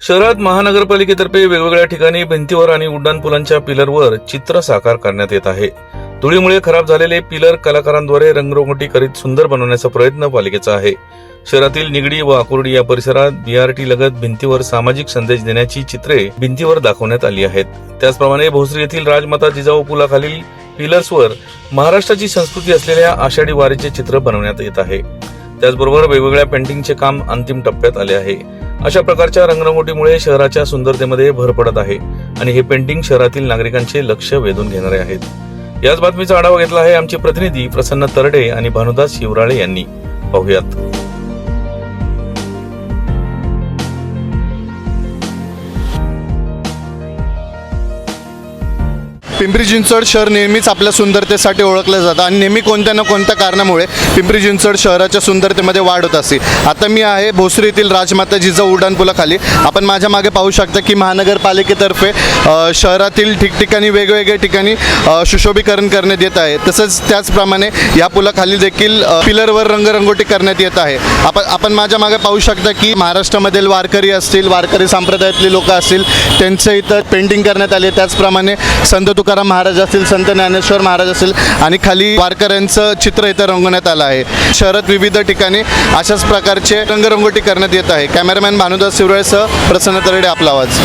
शहरात महानगरपालिकेतर्फे वेगवेगळ्या ठिकाणी भिंतीवर आणि उड्डाणपुलांच्या पिलरवर चित्र साकार करण्यात येत आहे. धुळीमुळे खराब झालेले पिलर कलाकारांद्वारे रंगरंगोटी करीत सुंदर बनवण्याचा प्रयत्न पालिकेचा आहे. शहरातील निगडी व आकुर्डी या परिसरात बीआरटी लगत भिंतीवर सामाजिक संदेश देण्याची चित्रे भिंतीवर दाखवण्यात आली आहेत. त्याचप्रमाणे भोसरी येथील राजमाता जिजाऊ पुलाखालील पिलर्सवर महाराष्ट्राची संस्कृती असलेल्या आषाढी वारीचे चित्र बनवण्यात येत आहे. त्याचबरोबर वेगवेगळ्या पेंटिंगचे काम अंतिम टप्प्यात आले आहे. अशा प्रकारच्या रंगरंगोटीमुळे शहराच्या सुंदरतेमध्ये भर पडत आहे आणि हे पेंटिंग शहरातील नागरिकांचे लक्ष वेधून घेणारे आहेत. याच बातमीचा आढावा घेतला आहे आमचे प्रतिनिधी प्रसन्न तरडे आणि भानुदास शिवराळे यांनी. पाहुयात. पिंपरी चिंचवड शहर नेहमीच आपल्या सुंदरतेसाठी ओळखलं जातं आणि नेहमी कोणत्या ना कोणत्या कारणामुळे पिंपरी चिंचवड शहराच्या सुंदरतेमध्ये वाढ होत असते. आता मी आहे भोसरी येथील राजमाता जिजाऊ उड्डाणपुलाखाली. आपण माझ्या मागे पाहू शकता की महानगरपालिकेतर्फे शहरातील ठिकठिकाणी वेगवेगळ्या ठिकाणी सुशोभीकरण करण्यात येत आहे. तसंच त्याचप्रमाणे या पुलाखाली देखील पिलरवर रंगरंगोटी करण्यात येत आहे. आपण आपण माझ्या मागे पाहू शकता की महाराष्ट्रामधील वारकरी असतील वारकरी संप्रदायातले लोक असतील त्यांचं इथं पेंटिंग करण्यात आले. त्याचप्रमाणे संत तुकाराम महाराज असतील संत ज्ञानेश्वर महाराज असतील आणि खाली वारकऱ्यांचं चित्र इथं रंगवण्यात आलं आहे. शहरात विविध ठिकाणी अशाच प्रकारचे रंगरंगोटी करण्यात येत आहे. कॅमेरामॅन भानुदास शिवराळेसह प्रसन्न तरडे आपला आवाज.